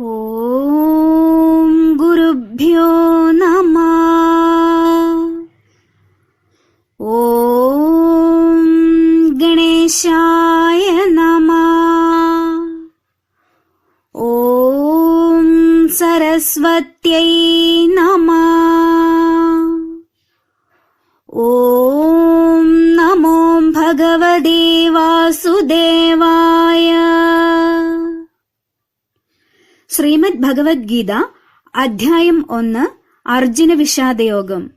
ॐ गुरुभ्यो नमः। ॐ गणेशाय नमः। ॐ सरस्वत्यै नमः। ॐ नमो भगवते वासुदेवाय ശ്രീമദ് ഭഗവത്ഗീത അധ്യായം ഒന്ന് അർജുന വിഷാദയോഗം.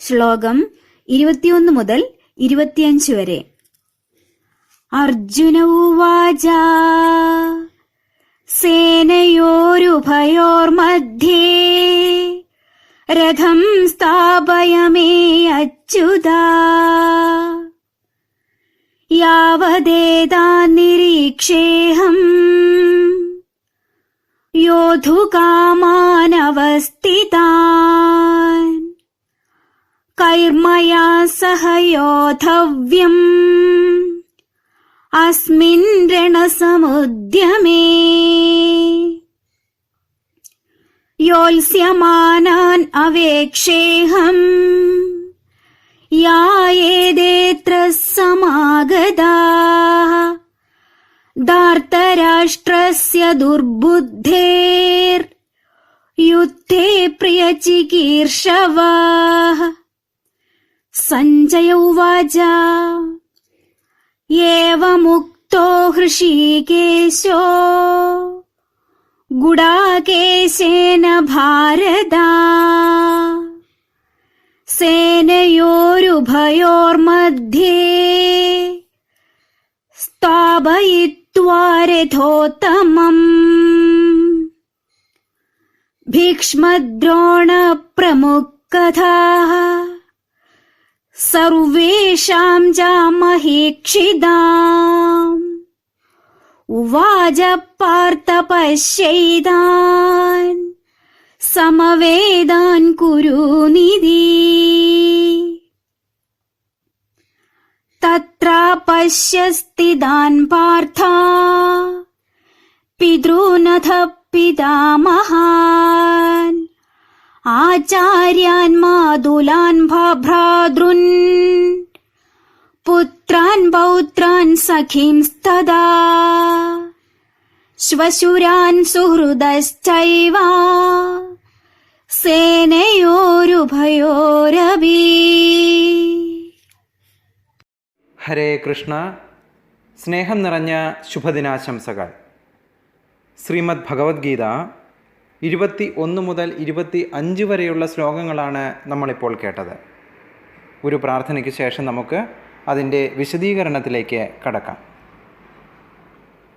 ശ്ലോകം ഇരുപത്തിയൊന്ന് മുതൽ ഇരുപത്തിയഞ്ച് വരെ. അർജുന ഉവാച സേനയോരുഭയോർമധ്യേ രഥം സ്ഥാപയമേ അച്യുത. യാവദേതാ നിരീക്ഷേഹം योधुकामानवस्थितान्। कैर्मया सह योद्धव्यम् अस्मिन् रणसमुद्यमे योत्स्यमानान् अवेक्षेऽहम् धार्तराष्ट्रस्य दुर्बुद्धेर्युद्धे प्रियचिकीर्षवाः सञ्जय उवाच एवमुक्तो हृषीकेशो गुडाकेशेन भारता सेनयोरुभयोर्मध्ये स्थापयित्वा रथोत्तमम् भीक्ष्मद्रोणप्रमुखथाः सर्वेषाम् जामहीक्षिताम् उवाच पार्थ पश्यैतान् समवेदान् कुरु निधि तत्र पश्यस्तिदान् पार्था पितॄनथ पितामहान् आचार्यान् मातुलान् भ्रातॄन् पुत्रान् पौत्रान् सखींस्तदा श्वशुरान् सुहृदश्चैव सेनयोरुभयोरपि ഹരേ കൃഷ്ണ. സ്നേഹം നിറഞ്ഞ ശുഭദിനാശംസകൾ. ശ്രീമദ് ഭഗവത്ഗീത ഇരുപത്തി ഒന്ന് മുതൽ ഇരുപത്തി അഞ്ച് വരെയുള്ള ശ്ലോകങ്ങളാണ് നമ്മളിപ്പോൾ കേട്ടത്. ഒരു പ്രാർത്ഥനയ്ക്ക് ശേഷം നമുക്ക് അതിന്റെ വിശദീകരണത്തിലേക്ക് കടക്കാം.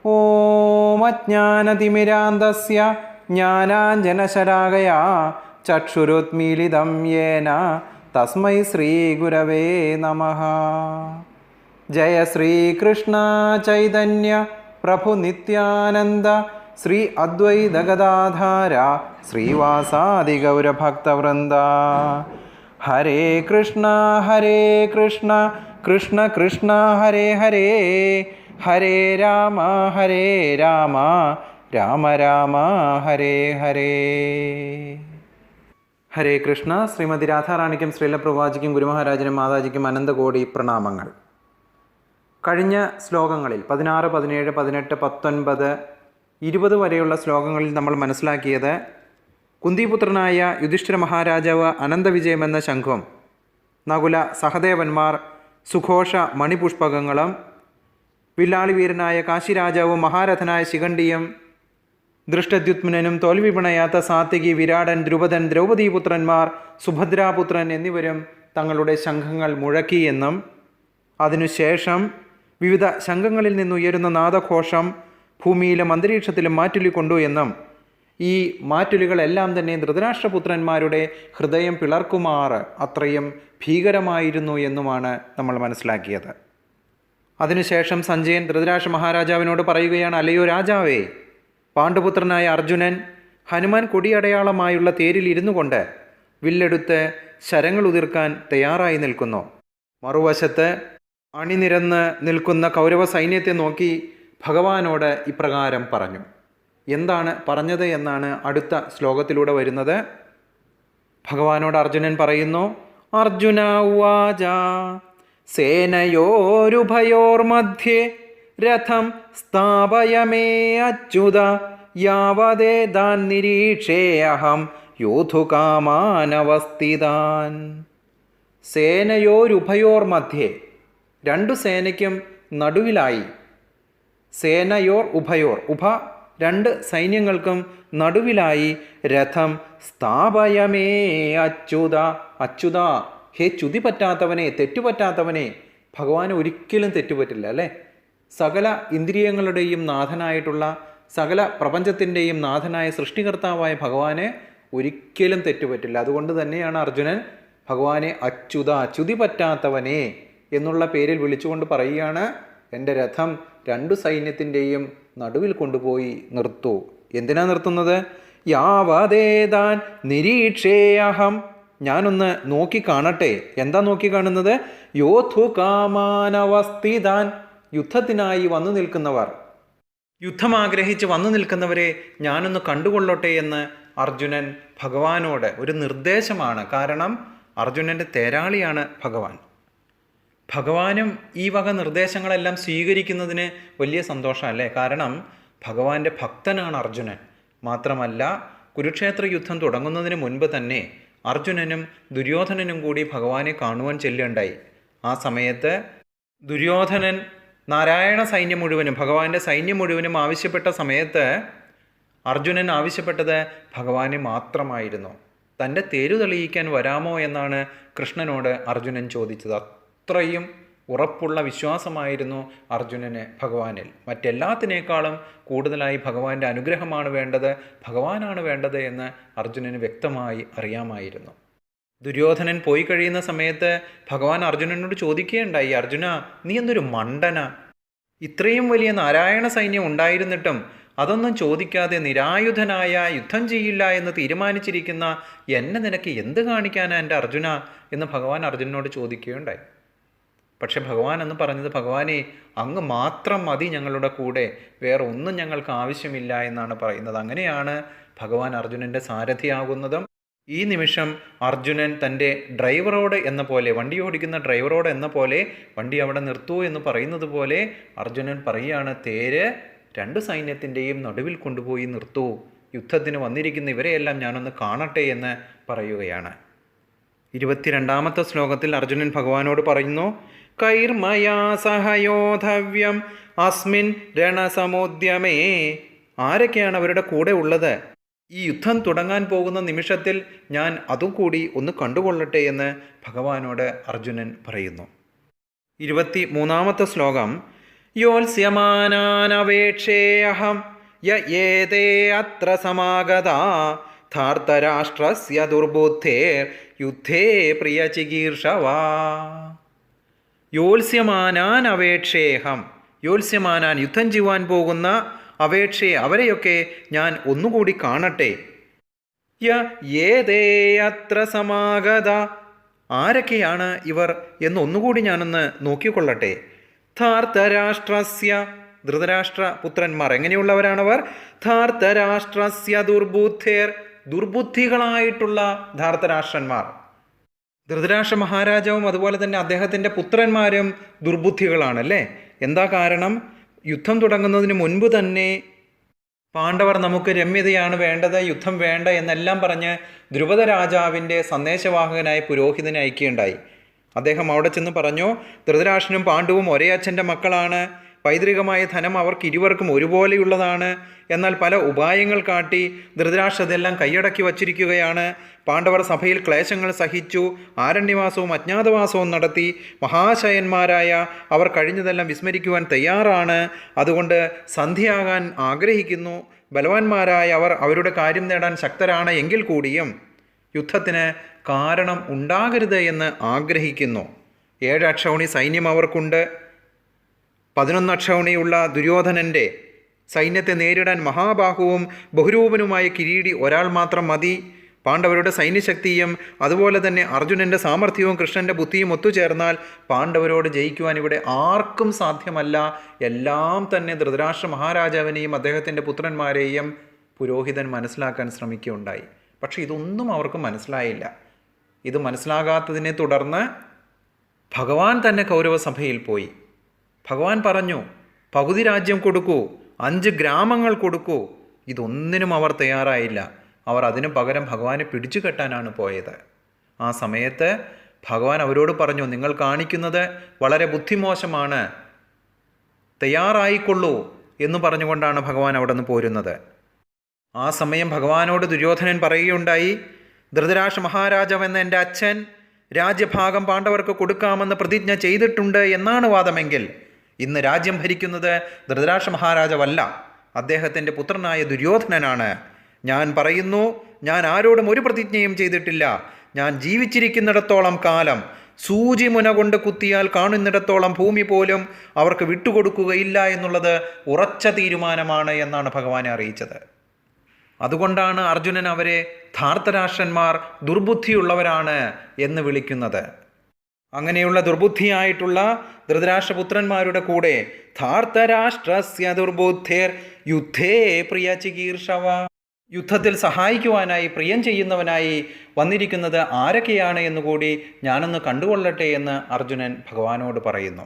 ഓമജ്ഞാനതിമിരാന്തസ്യ ജ്ഞാനാഞ്ജനശരാകയാ ചക്ഷുരുത്മീലിതം യേന തസ്മൈ ശ്രീഗുരവേ നമഃ. ജയ ശ്രീകൃഷ്ണ ചൈതന്യ പ്രഭു നിത്യാനന്ദ ശ്രീ അദ്വൈത ഗദാധാര ശ്രീവാസാദി ഗൗരഭക്തവൃന്ദ. ഹരേ കൃഷ്ണ ഹരേ കൃഷ്ണ കൃഷ്ണ കൃഷ്ണ ഹരേ ഹരേ ഹരേ രാമ ഹരേ രാമ രാമ രാമ ഹരേ ഹരേ. ഹരേ കൃഷ്ണ ശ്രീമതി രാധാറാണിക്കും ശ്രീലപ്രവാചിക്കും ഗുരുമഹാരാജനും മാതാജിക്കും അനന്തകോടി പ്രണാമങ്ങൾ. കഴിഞ്ഞ ശ്ലോകങ്ങളിൽ പതിനാറ് പതിനേഴ് പതിനെട്ട് പത്തൊൻപത് ഇരുപത് വരെയുള്ള ശ്ലോകങ്ങളിൽ നമ്മൾ മനസ്സിലാക്കിയത് കുന്തിപുത്രനായ യുധിഷ്ഠിര മഹാരാജാവ് അനന്തവിജയമെന്ന ശംഖും നകുല സഹദേവന്മാർ സുഘോഷ മണിപുഷ്പകങ്ങളും വില്ലാളി വീരനായ കാശിരാജാവും മഹാരഥനായ ശിഖണ്ഡിയും ദൃഷ്ടദ്യുത്മനും തോൽവി പിണയാത്ത സാത്വികി വിരാടൻ ദ്രുപദൻ ദ്രൗപദീപുത്രന്മാർ സുഭദ്രാപുത്രൻ എന്നിവരും തങ്ങളുടെ ശംഖങ്ങൾ മുഴക്കിയെന്നും അതിനുശേഷം വിവിധ ശംഖങ്ങളിൽ നിന്നുയരുന്ന നാദഘോഷം ഭൂമിയിലും അന്തരീക്ഷത്തിലും മാറ്റുലിക്കൊണ്ടു എന്നും ഈ മാറ്റുലികളെല്ലാം തന്നെ ധൃതരാഷ്ട്രപുത്രന്മാരുടെ ഹൃദയം പിളർക്കുമാർ അത്രയും ഭീകരമായിരുന്നു എന്നുമാണ് നമ്മൾ മനസ്സിലാക്കിയത്. അതിനുശേഷം സഞ്ജയൻ ധൃതരാഷ്ട്ര മഹാരാജാവിനോട് പറയുകയാണ് അല്ലയോ രാജാവേ പാണ്ഡുപുത്രനായ അർജുനൻ ഹനുമാൻ കൊടിയടയാളമായുള്ള തേരിൽ ഇരുന്നു കൊണ്ട് വില്ലെടുത്ത് ശരങ്ങൾ ഉതിർക്കാൻ തയ്യാറായി നിൽക്കുന്നു. മറുവശത്ത് അണിനിരന്ന് നിൽക്കുന്ന കൗരവ സൈന്യത്തെ നോക്കി ഭഗവാനോട് ഇപ്രകാരം പറഞ്ഞു. എന്താണ് പറഞ്ഞത് എന്നാണ് അടുത്ത ശ്ലോകത്തിലൂടെ വരുന്നത്. ഭഗവാനോട് അർജുനൻ പറയുന്നു അർജുന ഉവാച സേനയോരുഭയോർമധ്യേ രഥം സ്ഥാപയമേ അച്യുത യാവതേ യാവതേതാൻ നിരീക്ഷേയഹം യോധുകാമാനവസ്ഥിതാൻ. സേനയോരുഭയോർ മധ്യേ രണ്ടു സേനയ്ക്കും നടുവിലായി. സേനയോർ ഉഭയോർ. ഉഭ രണ്ട് സൈന്യങ്ങൾക്കും നടുവിലായി. രഥം സ്ഥാപയമേ അച്യുത അച്യുത. ഹേ ചുതി പറ്റാത്തവനെ തെറ്റുപറ്റാത്തവനെ. ഭഗവാൻ ഒരിക്കലും തെറ്റുപറ്റില്ല അല്ലേ? സകല ഇന്ദ്രിയങ്ങളുടെയും നാഥനായിട്ടുള്ള സകല പ്രപഞ്ചത്തിന്റെയും നാഥനായ സൃഷ്ടികർത്താവായ ഭഗവാനെ ഒരിക്കലും തെറ്റുപറ്റില്ല. അതുകൊണ്ട് തന്നെയാണ് അർജുനൻ ഭഗവാനെ അച്യുത ചുതി പറ്റാത്തവനെ എന്നുള്ള പേരിൽ വിളിച്ചുകൊണ്ട് പറയുകയാണ് എന്റെ രഥം രണ്ടു സൈന്യത്തിന്റെയും നടുവിൽ കൊണ്ടുപോയി നിർത്തൂ. എന്തിനാ നിർത്തുന്നത്? യാവതേതാൻ നിരീക്ഷേയഹം. ഞാനൊന്ന് നോക്കി കാണട്ടെ. എന്താ നോക്കി കാണുന്നത്? യോധു കാമാനവസ്ഥിതാൻ യുദ്ധത്തിനായി വന്നു നിൽക്കുന്നവർ. യുദ്ധം ആഗ്രഹിച്ച് വന്നു നിൽക്കുന്നവരെ ഞാനൊന്ന് കണ്ടുകൊള്ളട്ടെ എന്ന് അർജുനൻ ഭഗവാനോട് ഒരു നിർദ്ദേശമാണ്. കാരണം അർജുനന്റെ തേരാളിയാണ് ഭഗവാൻ. ഭഗവാനും ഈ വക നിർദ്ദേശങ്ങളെല്ലാം സ്വീകരിക്കുന്നതിന് വലിയ സന്തോഷമല്ലേ കാരണം ഭഗവാന്റെ ഭക്തനാണ് അർജുനൻ. മാത്രമല്ല കുരുക്ഷേത്ര യുദ്ധം തുടങ്ങുന്നതിന് മുൻപ് തന്നെ അർജുനനും ദുര്യോധനനും കൂടി ഭഗവാനെ കാണുവാൻ ചെല്ലുണ്ടായി ആ സമയത്ത് ദുര്യോധനൻ നാരായണ സൈന്യം മുഴുവനും ഭഗവാന്റെ സൈന്യം മുഴുവനും ആവശ്യപ്പെട്ട സമയത്ത് അർജുനൻ ആവശ്യപ്പെട്ടത് ഭഗവാനെ മാത്രമായിരുന്നു. തന്റെ തേരു തെളിയിക്കാൻ വരാമോ എന്നാണ് കൃഷ്ണനോട് അർജുനൻ ചോദിച്ചത്. അത്രയും ഉറപ്പുള്ള വിശ്വാസമായിരുന്നു അർജുനന് ഭഗവാനിൽ. മറ്റെല്ലാത്തിനേക്കാളും കൂടുതലായി ഭഗവാന്റെ അനുഗ്രഹമാണ് വേണ്ടത് ഭഗവാനാണ് വേണ്ടത് എന്ന് അർജുനന് വ്യക്തമായി അറിയാമായിരുന്നു. ദുര്യോധനൻ പോയി കഴിയുന്ന സമയത്ത് ഭഗവാൻ അർജുനനോട് ചോദിക്കുകയുണ്ടായി അർജുന നീ എന്തൊരു മണ്ടന? ഇത്രയും വലിയ നാരായണ സൈന്യം ഉണ്ടായിരുന്നിട്ടും അതൊന്നും ചോദിക്കാതെ നിരായുധനായ യുദ്ധം ചെയ്യില്ല എന്ന് തീരുമാനിച്ചിരിക്കുന്ന എന്നെ നിനക്ക് എന്ത് കാണിക്കാനാ എന്റെ അർജുന? എന്ന് ഭഗവാൻ അർജുനനോട് ചോദിക്കുകയുണ്ടായി. പക്ഷെ ഭഗവാൻ എന്ന് പറഞ്ഞത് ഭഗവാനെ അങ്ങ് മാത്രം മതി ഞങ്ങളുടെ കൂടെ വേറെ ഒന്നും ഞങ്ങൾക്ക് ആവശ്യമില്ല എന്നാണ് പറയുന്നത്. അങ്ങനെയാണ് ഭഗവാൻ അർജുനന്റെ സാരഥിയാകുന്നതും. ഈ നിമിഷം അർജുനൻ തന്റെ ഡ്രൈവറോട് എന്ന പോലെ വണ്ടി ഓടിക്കുന്ന ഡ്രൈവറോട് എന്ന പോലെ വണ്ടി അവിടെ നിർത്തൂ എന്ന് പറയുന്നത് പോലെ അർജുനൻ പറയുകയാണ് തേര് രണ്ട് സൈന്യത്തിന്റെയും നടുവിൽ കൊണ്ടുപോയി നിർത്തൂ. യുദ്ധത്തിന് വന്നിരിക്കുന്ന ഇവരെയെല്ലാം ഞാനൊന്ന് കാണട്ടെ എന്ന് പറയുകയാണ്. ഇരുപത്തിരണ്ടാമത്തെ ശ്ലോകത്തിൽ അർജുനൻ ഭഗവാനോട് പറയുന്നു കൈർമയാ സഹയോധവ്യം. അസ്മിൻ രണസമോദ്യമേ. ആരൊക്കെയാണ് അവരുടെ കൂടെ ഉള്ളത്? ഈ യുദ്ധം തുടങ്ങാൻ പോകുന്ന നിമിഷത്തിൽ ഞാൻ അതും കൂടി ഒന്ന് കണ്ടുകൊള്ളട്ടെ എന്ന് ഭഗവാനോട് അർജുനൻ പറയുന്നു. ഇരുപത്തി മൂന്നാമത്തെ ശ്ലോകം യോത്സ്യമാനാനപേക്ഷേയഹം യ ഏതേ അത്ര സമാഗത. ധാർത്തരാഷ്ട്രസ്യ ദുർബുദ്ധേർ. യുദ്ധേ പ്രിയ ചികീർഷവാ. യോത്സ്യമാനാൻ അപേക്ഷേഹം. യോത്സ്യമാനാൻ യുദ്ധം ചെയ്യുവാൻ പോകുന്ന അപേക്ഷയെ അവരെയൊക്കെ ഞാൻ ഒന്നുകൂടി കാണട്ടെ. യ ഏതേ അത്ര സമാഗത? ആരൊക്കെയാണ് ഇവർ എന്ന് ഒന്നുകൂടി ഞാനൊന്ന് നോക്കിക്കൊള്ളട്ടെ. ധാർത്തരാഷ്ട്രസ്യ ധൃതരാഷ്ട്ര പുത്രന്മാർ എങ്ങനെയുള്ളവരാണവർ? ധാർത്തരാഷ്ട്രസ്യ ദുർബുദ്ധേർ ദുർബുദ്ധികളായിട്ടുള്ള ധാർത്തരാഷ്ട്രന്മാർ. ധൃതരാഷ്ട്ര മഹാരാജാവും അതുപോലെ തന്നെ അദ്ദേഹത്തിന്റെ പുത്രന്മാരും ദുർബുദ്ധികളാണ് അല്ലേ എന്താ കാരണം? യുദ്ധം തുടങ്ങുന്നതിന് മുൻപ് തന്നെ പാണ്ഡവർ നമുക്ക് രമ്യതയാണ് വേണ്ടത് യുദ്ധം വേണ്ട എന്നെല്ലാം പറഞ്ഞ് ധ്രുപദ രാജാവിന്റെ സന്ദേശവാഹകനായ പുരോഹിതനെ അയക്കുകയുണ്ടായി. അദ്ദേഹം അവിടെ ചെന്ന് പറഞ്ഞു ധൃതരാഷ്ട്രനും പാണ്ഡുവും ഒരേ അച്ഛന്റെ മക്കളാണ്. പൈതൃകമായ ധനം അവർക്ക് ഇരുവർക്കും ഒരുപോലെയുള്ളതാണ്. എന്നാൽ പല ഉപായങ്ങൾ കാട്ടി ധൃതരാഷ്ട്ര ഇതെല്ലാം കൈയടക്കി വച്ചിരിക്കുകയാണ്. പാണ്ഡവർ സഭയിൽ ക്ലേശങ്ങൾ സഹിച്ചു ആരണ്യവാസവും അജ്ഞാതവാസവും നടത്തി മഹാശയന്മാരായ അവർ കഴിഞ്ഞതെല്ലാം വിസ്മരിക്കുവാൻ തയ്യാറാണ്. അതുകൊണ്ട് സന്ധ്യയാകാൻ ആഗ്രഹിക്കുന്നു. ബലവാന്മാരായ അവർ അവരുടെ കാര്യം നേടാൻ ശക്തരാണ് എങ്കിൽ കൂടിയും യുദ്ധത്തിന് കാരണം ഉണ്ടാകരുത് എന്ന് ആഗ്രഹിക്കുന്നു. ഏഴ് അക്ഷൗണി സൈന്യം അവർക്കുണ്ട്. പതിനൊന്ന് അക്ഷൗണിയുള്ള ദുര്യോധനന്റെ സൈന്യത്തെ നേരിടാൻ മഹാബാഹുവും ബഹുരൂപനുമായ കിരീടി ഒരാൾ മാത്രം മതി. പാണ്ഡവരുടെ സൈന്യശക്തിയും അതുപോലെ തന്നെ അർജുനന്റെ സാമർഥ്യവും കൃഷ്ണന്റെ ബുദ്ധിയും ഒത്തുചേർന്നാൽ പാണ്ഡവരോട് ജയിക്കുവാൻ ഇവിടെ ആർക്കും സാധ്യമല്ല. എല്ലാം തന്നെ ധൃതരാഷ്ട്ര മഹാരാജാവിനെയും അദ്ദേഹത്തിന്റെ പുത്രന്മാരെയും പുരോഹിതൻ മനസ്സിലാക്കാൻ ശ്രമിക്കുകയുണ്ടായി. പക്ഷേ ഇതൊന്നും അവർക്ക് മനസ്സിലായില്ല. ഇത് മനസ്സിലാകാത്തതിനെ തുടർന്ന് ഭഗവാൻ തന്നെ കൗരവസഭയിൽ പോയി. ഭഗവാൻ പറഞ്ഞു പകുതി രാജ്യം കൊടുക്കൂ അഞ്ച് ഗ്രാമങ്ങൾ കൊടുക്കൂ. ഇതൊന്നിനും അവർ തയ്യാറായില്ല. അവർ അതിനു പകരം ഭഗവാനെ പിടിച്ചു കെട്ടാനാണ് പോയത്. ആ സമയത്ത് ഭഗവാൻ അവരോട് പറഞ്ഞു നിങ്ങൾ കാണിക്കുന്നത് വളരെ ബുദ്ധിമോശമാണ്. തയ്യാറായിക്കൊള്ളൂ എന്ന് പറഞ്ഞുകൊണ്ടാണ് ഭഗവാൻ അവിടെ നിന്ന് പോരുന്നത്. ആ സമയം ഭഗവാനോട് ദുര്യോധനൻ പറയുകയുണ്ടായി ധൃതരാഷ്ട്ര മഹാരാജാവ് എന്ന എന്റെ അച്ഛൻ രാജ്യഭാഗം പാണ്ഡവർക്ക് കൊടുക്കാമെന്ന് പ്രതിജ്ഞ ചെയ്തിട്ടുണ്ട് എന്നാണ് വാദമെങ്കിൽ ഇന്ന് രാജ്യം ഭരിക്കുന്നത് ധൃതരാഷ്ട്ര മഹാരാജാവല്ല. അദ്ദേഹത്തിന്റെ പുത്രനായ ദുര്യോധനനാണ്. ഞാൻ പറയുന്നു ഞാൻ ആരോടും ഒരു പ്രതിജ്ഞയും ചെയ്തിട്ടില്ല. ഞാൻ ജീവിച്ചിരിക്കുന്നിടത്തോളം കാലം സൂചി മുന കൊണ്ട് കുത്തിയാൽ കാണുന്നിടത്തോളം ഭൂമി പോലും അവർക്ക് വിട്ടുകൊടുക്കുകയില്ല എന്നുള്ളത് ഉറച്ച തീരുമാനമാണ് എന്നാണ് ഭഗവാനെ അറിയിച്ചത്. അതുകൊണ്ടാണ് അർജുനൻ അവരെ ധാർത്തരാഷ്ട്രന്മാർ ദുർബുദ്ധിയുള്ളവരാണ് എന്ന് വിളിക്കുന്നത്. അങ്ങനെയുള്ള ദുർബുദ്ധിയായിട്ടുള്ള ധൃതരാഷ്ട്രപുത്രന്മാരുടെ കൂടെ ധാർത്തരാഷ്ട്രസ്യ ദുർബുദ്ധിർ. യുദ്ധേ പ്രിയ ചികീർഷവ. യുദ്ധത്തിൽ സഹായിക്കുവാനായി പ്രിയം ചെയ്യുന്നവനായി വന്നിരിക്കുന്നത് ആരൊക്കെയാണ് എന്നുകൂടി ഞാനൊന്ന് കണ്ടുകൊള്ളട്ടെ എന്ന് അർജുനൻ ഭഗവാനോട് പറയുന്നു.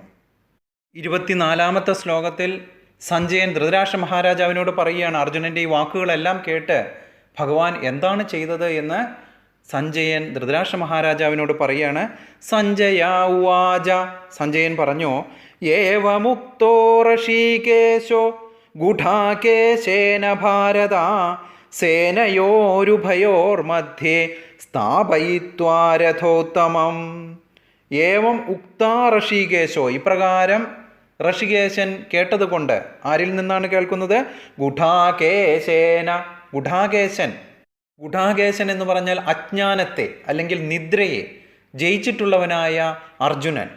ഇരുപത്തിനാലാമത്തെ ശ്ലോകത്തിൽ സഞ്ജയൻ ധൃതരാഷ്ട്ര മഹാരാജാവിനോട് പറയുകയാണ്. അർജുനന്റെ ഈ വാക്കുകളെല്ലാം കേട്ട് ഭഗവാൻ എന്താണ് ചെയ്തത് എന്ന് സഞ്ജയൻ ധൃതരാഷ്ട്ര മഹാരാജാവിനോട് പറയാണ് സഞ്ജയ ഉവാച സഞ്ജയൻ പറഞ്ഞു ഏവമുക്തോ ഋഷികേശോ ഗുഢാകേശേന ഭാരത സേനയോരുഭയോർമധ്യേ മധ്യേ സ്ഥാപയിത്വാരഥോത്തമം. ഏവം ഉക്താ ഋഷികേശോ ഇപ്രകാരം ഋഷികേശൻ കേട്ടതുകൊണ്ട് ആരിൽ നിന്നാണ് കേൾക്കുന്നത്? ഗുഢാകേശേന. ഗുഢാകേശൻ. ഗുഢാകേശൻ എന്ന് പറഞ്ഞാൽ അജ്ഞാനത്തെ അല്ലെങ്കിൽ നിദ്രയെ ജയിച്ചിട്ടുള്ളവനായ അർജുനൻ.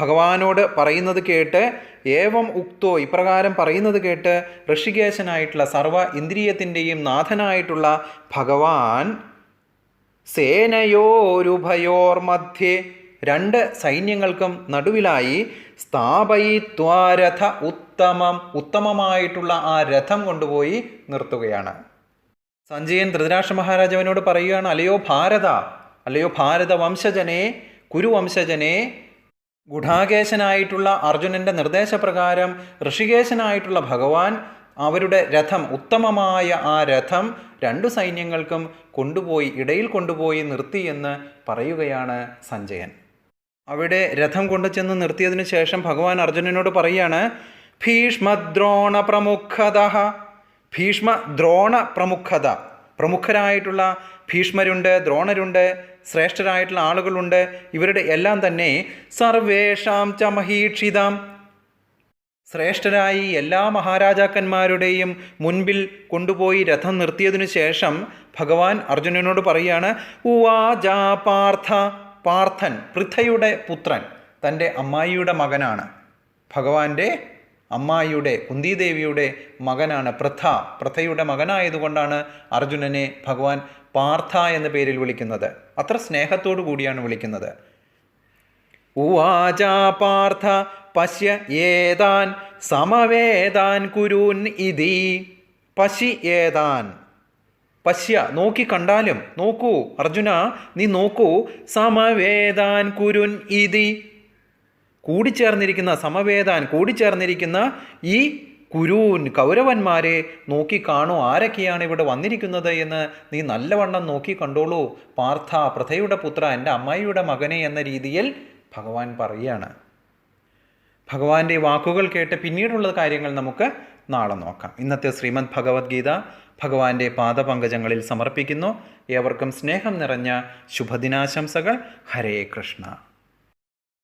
ഭഗവാനോട് പറയുന്നത് കേട്ട് ഏവം ഉക്തോ ഇപ്രകാരം പറയുന്നത് കേട്ട് ഋഷികേശനായിട്ടുള്ള സർവ ഇന്ദ്രിയത്തിന്റെയും നാഥനായിട്ടുള്ള ഭഗവാൻ സേനയോരുഭയോർ മധ്യേ രണ്ട് സൈന്യങ്ങൾക്കും നടുവിലായി സ്ഥാപയിത്വാരഥ ഉത്തമം ഉത്തമമായിട്ടുള്ള ആ രഥം കൊണ്ടുപോയി നിർത്തുകയാണ്. സഞ്ജയൻ ധൃതരാഷ്ട്ര മഹാരാജാവിനോട് പറയുകയാണ് അല്ലയോ ഭാരത അല്ലയോ ഭാരത വംശജനെ കുരുവംശജനെ ഗുഢാകേശനായിട്ടുള്ള അർജുനന്റെ നിർദ്ദേശപ്രകാരം ഋഷികേശനായിട്ടുള്ള ഭഗവാൻ അവരുടെ രഥം ഉത്തമമായ ആ രഥം രണ്ടു സൈന്യങ്ങൾക്കും കൊണ്ടുപോയി ഇടയിൽ കൊണ്ടുപോയി നിർത്തി എന്ന് പറയുകയാണ് സഞ്ജയൻ. അവിടെ രഥം കൊണ്ടു ചെന്ന് നിർത്തിയതിനു ശേഷം ഭഗവാൻ അർജുനനോട് പറയാണ് ഭീഷ്മദ്രോണ പ്രമുഖത ഭീഷ്മ ദ്രോണ പ്രമുഖത പ്രമുഖരായിട്ടുള്ള ഭീഷ്മരുണ്ട് ദ്രോണരുണ്ട് ശ്രേഷ്ഠരായിട്ടുള്ള ആളുകളുണ്ട്. ഇവരുടെ എല്ലാം തന്നെ സർവേഷാം ച മഹീക്ഷിതാം. ശ്രേഷ്ഠരായി എല്ലാ മഹാരാജാക്കന്മാരുടെയും മുൻപിൽ കൊണ്ടുപോയി രഥം നിർത്തിയതിനു ശേഷം ഭഗവാൻ അർജുനനോട് പറയാണ് ഉവാജാ പാർത്ഥ പാർത്ഥൻ പൃഥയുടെ പുത്രൻ തന്റെ അമ്മായിയുടെ മകനാണ്. ഭഗവാന്റെ അമ്മായിയുടെ കുന്തിദേവിയുടെ മകനാണ് പ്രഥ. പ്രഥയുടെ മകനായതുകൊണ്ടാണ് അർജുനനെ ഭഗവാൻ പാർത്ഥ എന്ന പേരിൽ വിളിക്കുന്നത്. അത്ര സ്നേഹത്തോടു കൂടിയാണ് വിളിക്കുന്നത്. ഉവാച പാർത്ഥ പശ്യ ഏതാൻ സമവേദാൻ കുരൂൻ ഇതി. പശി ഏതാൻ? പശ്യ നോക്കി കണ്ടാലും. നോക്കൂ അർജുന നീ നോക്കൂ. സമവേദാൻ കുരുൻ ഇതി. കൂടിച്ചേർന്നിരിക്കുന്ന സമവേദാൻ കൂടിച്ചേർന്നിരിക്കുന്ന ഈ കുരൂൻ കൗരവന്മാരെ നോക്കി കാണൂ? ആരൊക്കെയാണ് ഇവിടെ വന്നിരിക്കുന്നത് എന്ന് നീ നല്ലവണ്ണം നോക്കി കണ്ടോളൂ. പാർത്ഥ പ്രഥയുടെ പുത്ര എന്റെ അമ്മായിയുടെ മകനെ എന്ന രീതിയിൽ ഭഗവാൻ പറയുകയാണ്. ഭഗവാന്റെ വാക്കുകൾ കേട്ട് പിന്നീടുള്ള കാര്യങ്ങൾ നമുക്ക് നാളെ നോക്കാം. ഇന്നത്തെ ശ്രീമദ് ഭഗവത്ഗീത ഭഗവാന്റെ പാദപങ്കജങ്ങളിൽ സമർപ്പിക്കുന്നു. ഏവർക്കും സ്നേഹം നിറഞ്ഞ ശുഭദിനാശംസകൾ. ഹരേ കൃഷ്ണ.